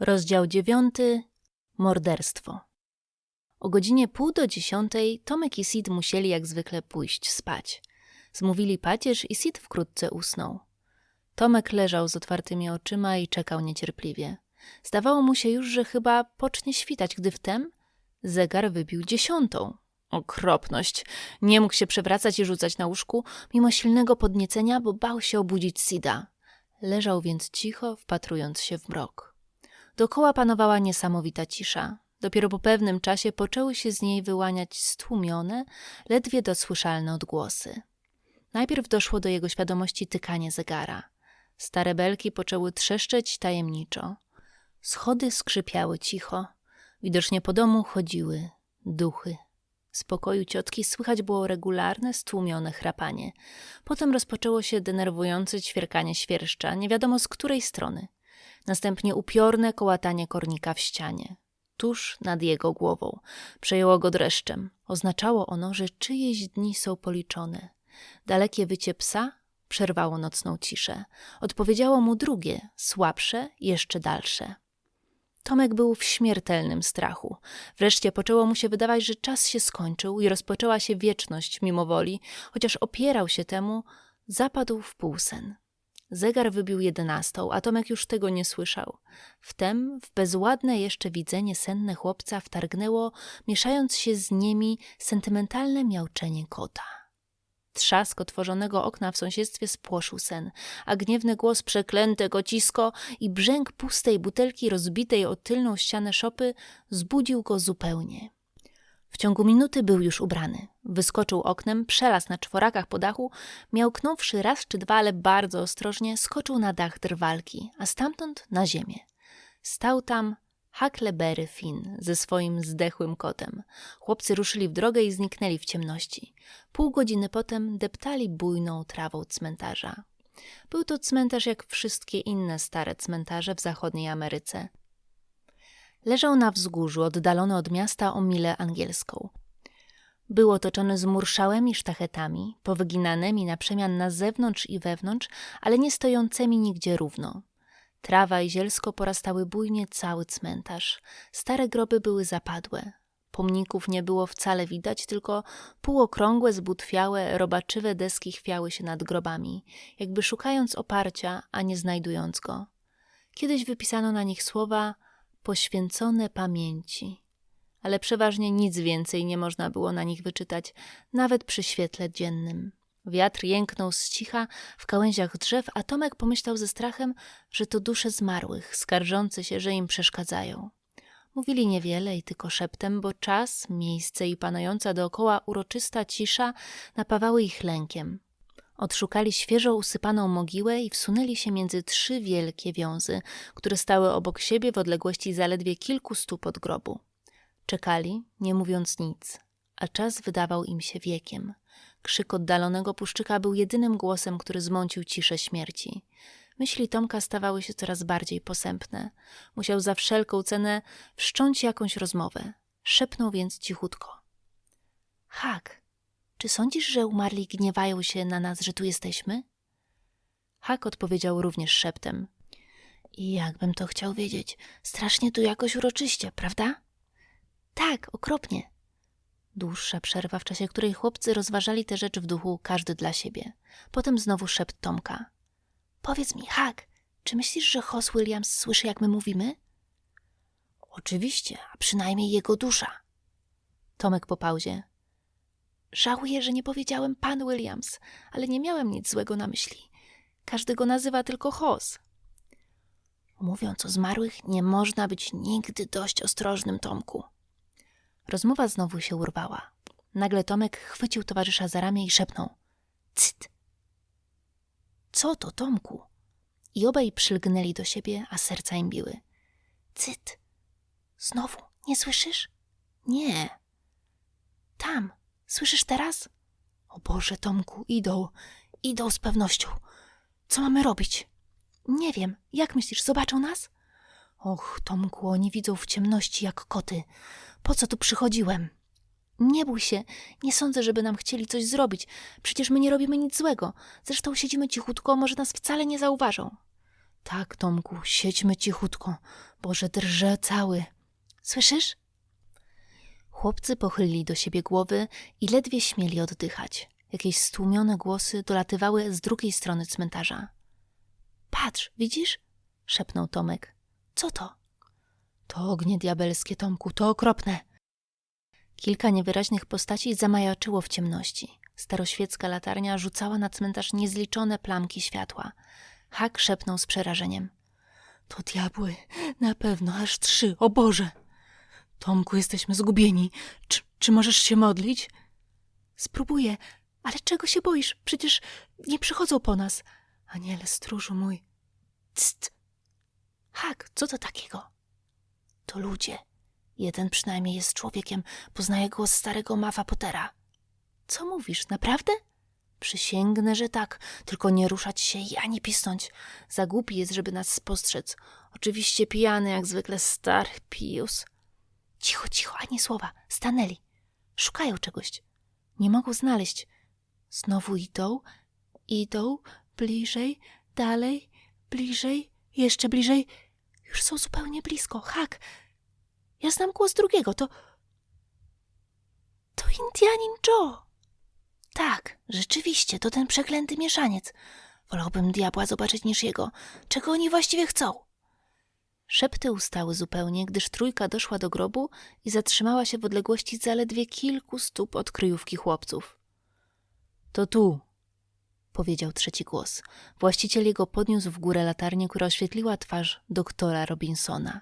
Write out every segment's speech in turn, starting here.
Rozdział dziewiąty. Morderstwo. O godzinie pół do dziesiątej Tomek i Sid musieli jak zwykle pójść spać. Zmówili pacierz i Sid wkrótce usnął. Tomek leżał z otwartymi oczyma i czekał niecierpliwie. Zdawało mu się już, że chyba pocznie świtać, gdy wtem zegar wybił dziesiątą. Okropność. Nie mógł się przewracać i rzucać na łóżku, mimo silnego podniecenia, bo bał się obudzić Sida. Leżał więc cicho, wpatrując się w mrok. Dokoła panowała niesamowita cisza. Dopiero po pewnym czasie poczęły się z niej wyłaniać stłumione, ledwie dosłyszalne odgłosy. Najpierw doszło do jego świadomości tykanie zegara. Stare belki poczęły trzeszczeć tajemniczo. Schody skrzypiały cicho. Widocznie po domu chodziły duchy. Z pokoju ciotki słychać było regularne, stłumione chrapanie. Potem rozpoczęło się denerwujące ćwierkanie świerszcza, nie wiadomo z której strony. Następnie upiorne kołatanie kornika w ścianie. Tuż nad jego głową. Przejęło go dreszczem. Oznaczało ono, że czyjeś dni są policzone. Dalekie wycie psa przerwało nocną ciszę. Odpowiedziało mu drugie, słabsze, jeszcze dalsze. Tomek był w śmiertelnym strachu. Wreszcie poczęło mu się wydawać, że czas się skończył i rozpoczęła się wieczność mimo woli, chociaż opierał się temu, zapadł w półsen. Zegar wybił jedenastą, a Tomek już tego nie słyszał. Wtem w bezładne jeszcze widzenie senne chłopca wtargnęło, mieszając się z nimi, sentymentalne miauczenie kota. Trzask otworzonego okna w sąsiedztwie spłoszył sen, a gniewny głos przeklęte gocisko i brzęk pustej butelki rozbitej o tylną ścianę szopy zbudził go zupełnie. W ciągu minuty był już ubrany. Wyskoczył oknem, przelazł na czworakach po dachu, miałknąwszy raz czy dwa, ale bardzo ostrożnie, skoczył na dach drwalki, a stamtąd na ziemię. Stał tam Huckleberry Finn ze swoim zdechłym kotem. Chłopcy ruszyli w drogę i zniknęli w ciemności. Pół godziny potem deptali bujną trawą cmentarza. Był to cmentarz jak wszystkie inne stare cmentarze w zachodniej Ameryce. Leżał na wzgórzu, oddalony od miasta o milę angielską. Był otoczony zmurszałymi sztachetami, powyginanymi na przemian na zewnątrz i wewnątrz, ale nie stojącymi nigdzie równo. Trawa i zielsko porastały bujnie cały cmentarz. Stare groby były zapadłe. Pomników nie było wcale widać, tylko półokrągłe, zbutwiałe, robaczywe deski chwiały się nad grobami, jakby szukając oparcia, a nie znajdując go. Kiedyś wypisano na nich słowa poświęcone pamięci, ale przeważnie nic więcej nie można było na nich wyczytać, nawet przy świetle dziennym. Wiatr jęknął z cicha w gałęziach drzew, a Tomek pomyślał ze strachem, że to dusze zmarłych, skarżące się, że im przeszkadzają. Mówili niewiele i tylko szeptem, bo czas, miejsce i panująca dookoła uroczysta cisza napawały ich lękiem. Odszukali świeżo usypaną mogiłę i wsunęli się między trzy wielkie wiązy, które stały obok siebie w odległości zaledwie kilku stóp od grobu. Czekali, nie mówiąc nic, a czas wydawał im się wiekiem. Krzyk oddalonego puszczyka był jedynym głosem, który zmącił ciszę śmierci. Myśli Tomka stawały się coraz bardziej posępne. Musiał za wszelką cenę wszcząć jakąś rozmowę. Szepnął więc cichutko. Hak, czy sądzisz, że umarli gniewają się na nas, że tu jesteśmy? Hak odpowiedział również szeptem. I jakbym to chciał wiedzieć, strasznie tu jakoś uroczyście, prawda? Tak, okropnie. Dłuższa przerwa, w czasie której chłopcy rozważali tę rzecz w duchu, każdy dla siebie. Potem znowu szept Tomka. Powiedz mi, Hak, czy myślisz, że Hoss Williams słyszy, jak my mówimy? Oczywiście, a przynajmniej jego dusza. Tomek po pauzie. Żałuję, że nie powiedziałem pan Williams, ale nie miałem nic złego na myśli. Każdy go nazywa tylko Hoss. Mówiąc o zmarłych, nie można być nigdy dość ostrożnym, Tomku. Rozmowa znowu się urwała. Nagle Tomek chwycił towarzysza za ramię i szepnął. Cyt! Co to, Tomku? I obaj przylgnęli do siebie, a serca im biły. Cyt! Znowu, nie słyszysz? Nie. Tam, słyszysz teraz? O Boże, Tomku, idą, idą z pewnością. Co mamy robić? Nie wiem, jak myślisz, zobaczą nas? Och, Tomku, oni widzą w ciemności jak koty. Po co tu przychodziłem? Nie bój się, nie sądzę, żeby nam chcieli coś zrobić. Przecież my nie robimy nic złego. Zresztą siedzimy cichutko, może nas wcale nie zauważą. Tak, Tomku, siedźmy cichutko, Boże, drżę cały. Słyszysz? Chłopcy pochylili do siebie głowy i ledwie śmieli oddychać. Jakieś stłumione głosy dolatywały z drugiej strony cmentarza. Patrz, widzisz? szepnął Tomek. Co to? To ognie diabelskie, Tomku, to okropne. Kilka niewyraźnych postaci zamajaczyło w ciemności. Staroświecka latarnia rzucała na cmentarz niezliczone plamki światła. Hak szepnął z przerażeniem. To diabły, na pewno, aż trzy, o Boże! Tomku, jesteśmy zgubieni. Czy, czy możesz się modlić? Spróbuję, ale czego się boisz? Przecież nie przychodzą po nas. Aniele, stróżu mój. Cst! Hak, co to takiego? To ludzie. Jeden przynajmniej jest człowiekiem, poznaje głos starego Mafa Pottera. Co mówisz, naprawdę? Przysięgnę, że tak, tylko nie ruszać się i ani pisnąć. Za głupi jest, żeby nas spostrzec. Oczywiście pijany, jak zwykle stary Pius. Cicho, cicho, ani słowa. Stanęli. Szukają czegoś. Nie mogą znaleźć. Znowu idą, idą, bliżej, dalej, bliżej, jeszcze bliżej. Już są zupełnie blisko. Hak, ja znam głos drugiego. To. To Indianin Joe. Tak, rzeczywiście, to ten przeklęty mieszaniec. Wolałbym diabła zobaczyć niż jego. Czego oni właściwie chcą? Szepty ustały zupełnie, gdyż trójka doszła do grobu i zatrzymała się w odległości zaledwie kilku stóp od kryjówki chłopców. To tu, powiedział trzeci głos. Właściciel jego podniósł w górę latarnię, która oświetliła twarz doktora Robinsona.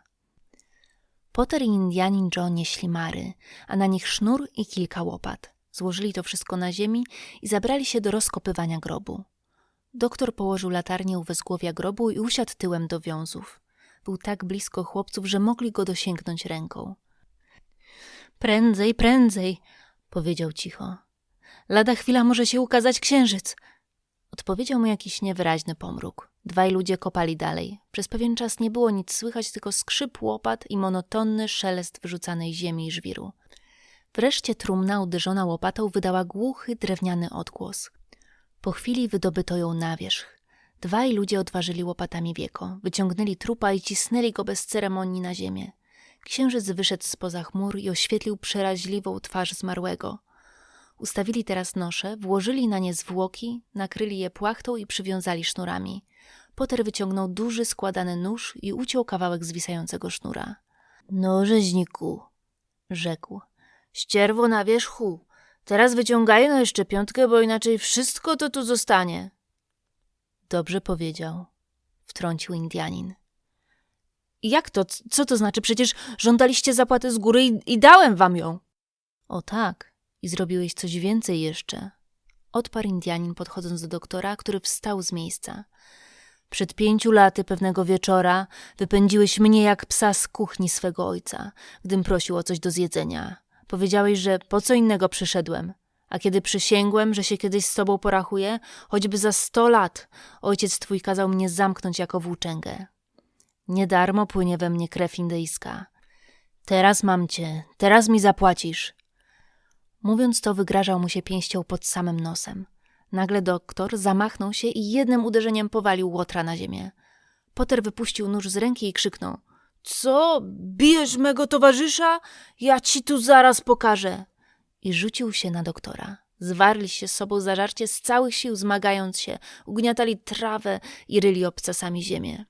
Potter i Indianin John nieśli mary, a na nich sznur i kilka łopat. Złożyli to wszystko na ziemi i zabrali się do rozkopywania grobu. Doktor położył latarnię u wezgłowia grobu i usiadł tyłem do wiązów. Był tak blisko chłopców, że mogli go dosięgnąć ręką. Prędzej, prędzej, powiedział cicho. Lada chwila może się ukazać księżyc. Odpowiedział mu jakiś niewyraźny pomruk. Dwaj ludzie kopali dalej. Przez pewien czas nie było nic słychać, tylko skrzyp łopat i monotonny szelest wyrzucanej ziemi i żwiru. Wreszcie trumna uderzona łopatą wydała głuchy, drewniany odgłos. Po chwili wydobyto ją na wierzch. Dwaj ludzie odważyli łopatami wieko, wyciągnęli trupa i cisnęli go bez ceremonii na ziemię. Księżyc wyszedł spoza chmur i oświetlił przeraźliwą twarz zmarłego. Ustawili teraz nosze, włożyli na nie zwłoki, nakryli je płachtą i przywiązali sznurami. Poter wyciągnął duży, składany nóż i uciął kawałek zwisającego sznura. No, rzeźniku, rzekł. Ścierwo na wierzchu. Teraz wyciągaj no jeszcze piątkę, bo inaczej wszystko to tu zostanie. Dobrze powiedział, wtrącił Indianin. Jak to? Co to znaczy? Przecież żądaliście zapłaty z góry i, i dałem wam ją. O tak, i zrobiłeś coś więcej jeszcze. Odparł Indianin, podchodząc do doktora, który wstał z miejsca. Przed pięciu laty pewnego wieczora wypędziłeś mnie jak psa z kuchni swego ojca, gdym prosił o coś do zjedzenia. Powiedziałeś, że po co innego przyszedłem. A kiedy przysięgłem, że się kiedyś z tobą porachuję, choćby za sto lat, ojciec twój kazał mnie zamknąć jako włóczęgę. Niedarmo płynie we mnie krew indyjska. Teraz mam cię, teraz mi zapłacisz. Mówiąc to, wygrażał mu się pięścią pod samym nosem. Nagle doktor zamachnął się i jednym uderzeniem powalił łotra na ziemię. Poter wypuścił nóż z ręki i krzyknął. Co? Bijesz mego towarzysza? Ja ci tu zaraz pokażę. I rzucił się na doktora. Zwarli się z sobą zażarcie z całych sił, zmagając się, ugniatali trawę i ryli obcasami ziemię.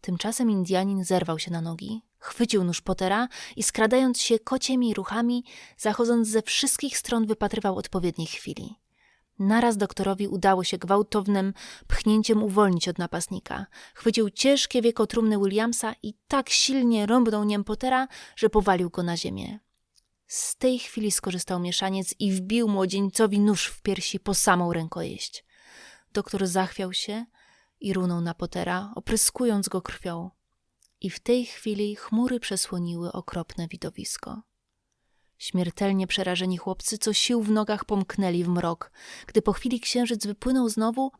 Tymczasem Indianin zerwał się na nogi, chwycił nóż Potera i skradając się kociemi ruchami, zachodząc ze wszystkich stron wypatrywał odpowiedniej chwili. Naraz doktorowi udało się gwałtownym pchnięciem uwolnić od napastnika. Chwycił ciężkie wieko trumny Williamsa i tak silnie rąbnął niem Pottera, że powalił go na ziemię. Z tej chwili skorzystał mieszaniec i wbił młodzieńcowi nóż w piersi po samą rękojeść. Doktor zachwiał się i runął na Pottera, opryskując go krwią. I w tej chwili chmury przesłoniły okropne widowisko. Śmiertelnie przerażeni chłopcy co sił w nogach pomknęli w mrok. Gdy po chwili księżyc wypłynął znowu,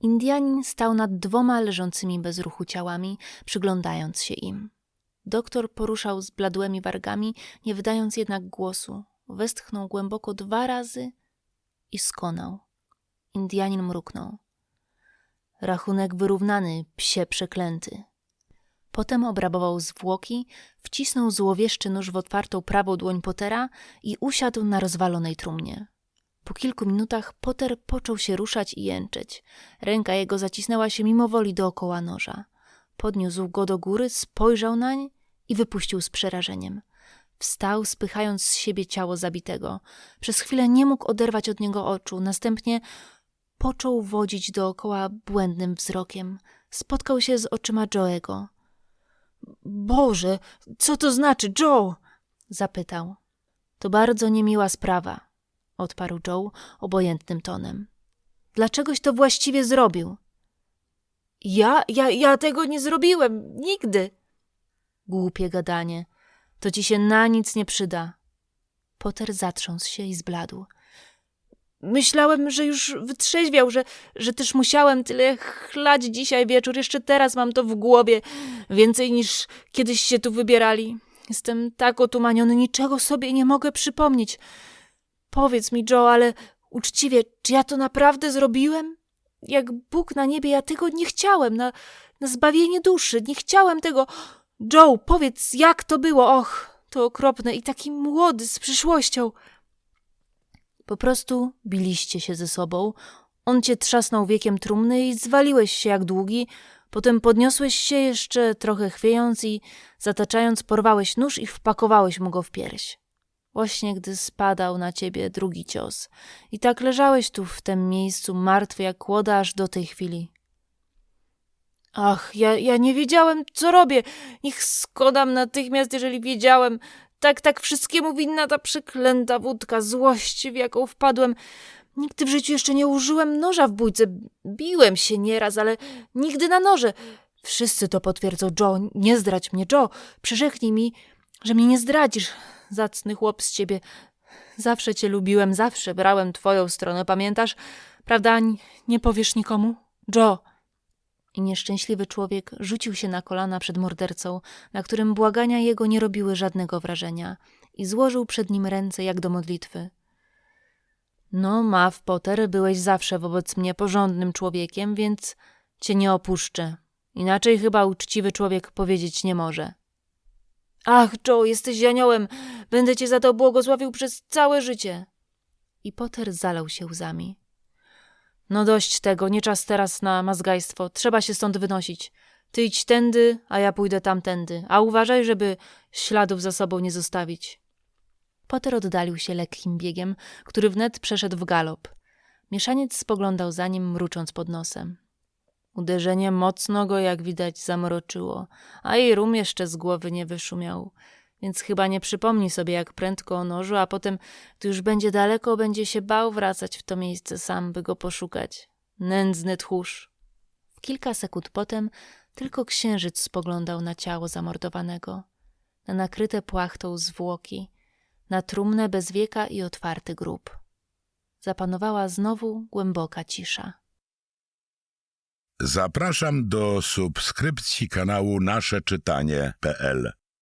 Indianin stał nad dwoma leżącymi bez ruchu ciałami, przyglądając się im. Doktor poruszał zbladłymi wargami, nie wydając jednak głosu. Westchnął głęboko dwa razy i skonał. Indianin mruknął. Rachunek wyrównany, psie przeklęty. Potem obrabował zwłoki, wcisnął złowieszczy nóż w otwartą prawą dłoń Pottera i usiadł na rozwalonej trumnie. Po kilku minutach Potter począł się ruszać i jęczeć. Ręka jego zacisnęła się mimowoli dookoła noża. Podniósł go do góry, spojrzał nań i wypuścił z przerażeniem. Wstał, spychając z siebie ciało zabitego. Przez chwilę nie mógł oderwać od niego oczu, następnie począł wodzić dookoła błędnym wzrokiem. Spotkał się z oczyma Joego. Boże, co to znaczy, Joe? zapytał. To bardzo niemiła sprawa, odparł Joe obojętnym tonem. Dlaczegoś to właściwie zrobił? Ja, ja, ja tego nie zrobiłem, nigdy. Głupie gadanie. To ci się na nic nie przyda. Potter zatrząsł się i zbladł. Myślałem, że już wytrzeźwiał, że, że też musiałem tyle chlać dzisiaj wieczór. Jeszcze teraz mam to w głowie. Więcej niż kiedyś się tu wybierali. Jestem tak otumaniony, niczego sobie nie mogę przypomnieć. Powiedz mi, Joe, ale uczciwie, czy ja to naprawdę zrobiłem? Jak Bóg na niebie, ja tego nie chciałem, na, na zbawienie duszy. Nie chciałem tego. Joe, powiedz, jak to było? Och, to okropne i taki młody, z przyszłością. Po prostu biliście się ze sobą. On cię trzasnął wiekiem trumny i zwaliłeś się jak długi. Potem podniosłeś się jeszcze trochę chwiejąc i zataczając porwałeś nóż i wpakowałeś mu go w pierś. Właśnie gdy spadał na ciebie drugi cios. I tak leżałeś tu w tym miejscu martwy jak kłoda aż do tej chwili. Ach, ja, ja nie wiedziałem, co robię. Niech skodam natychmiast, jeżeli wiedziałem. Tak, tak, wszystkiemu winna ta przeklęta wódka, złość, w jaką wpadłem. Nigdy w życiu jeszcze nie użyłem noża w bójce. Biłem się nieraz, ale nigdy na noże. Wszyscy to potwierdzą. Joe, nie zdradź mnie, Joe. Przyrzeknij mi, że mnie nie zdradzisz. Zacny chłop z ciebie. Zawsze cię lubiłem, zawsze brałem twoją stronę, pamiętasz? Prawda, nie powiesz nikomu? Joe. I nieszczęśliwy człowiek rzucił się na kolana przed mordercą, na którym błagania jego nie robiły żadnego wrażenia, i złożył przed nim ręce jak do modlitwy. No, Maw Potter, byłeś zawsze wobec mnie porządnym człowiekiem, więc cię nie opuszczę. Inaczej chyba uczciwy człowiek powiedzieć nie może. Ach, Joe, jesteś aniołem. Będę cię za to błogosławił przez całe życie. I Potter zalał się łzami. No dość tego, nie czas teraz na mazgajstwo. Trzeba się stąd wynosić. Ty idź tędy, a ja pójdę tamtędy. A uważaj, żeby śladów za sobą nie zostawić. Potter oddalił się lekkim biegiem, który wnet przeszedł w galop. Mieszaniec spoglądał za nim, mrucząc pod nosem. Uderzenie mocno go, jak widać, zamroczyło, a jej rum jeszcze z głowy nie wyszumiał. Więc chyba nie przypomni sobie, jak prędko o nożu, a potem, gdy już będzie daleko, będzie się bał wracać w to miejsce sam, by go poszukać. Nędzny tchórz. W kilka sekund potem tylko księżyc spoglądał na ciało zamordowanego, na nakryte płachtą zwłoki, na trumnę bez wieka i otwarty grób. Zapanowała znowu głęboka cisza. Zapraszam do subskrypcji kanału nasze czytanie.pl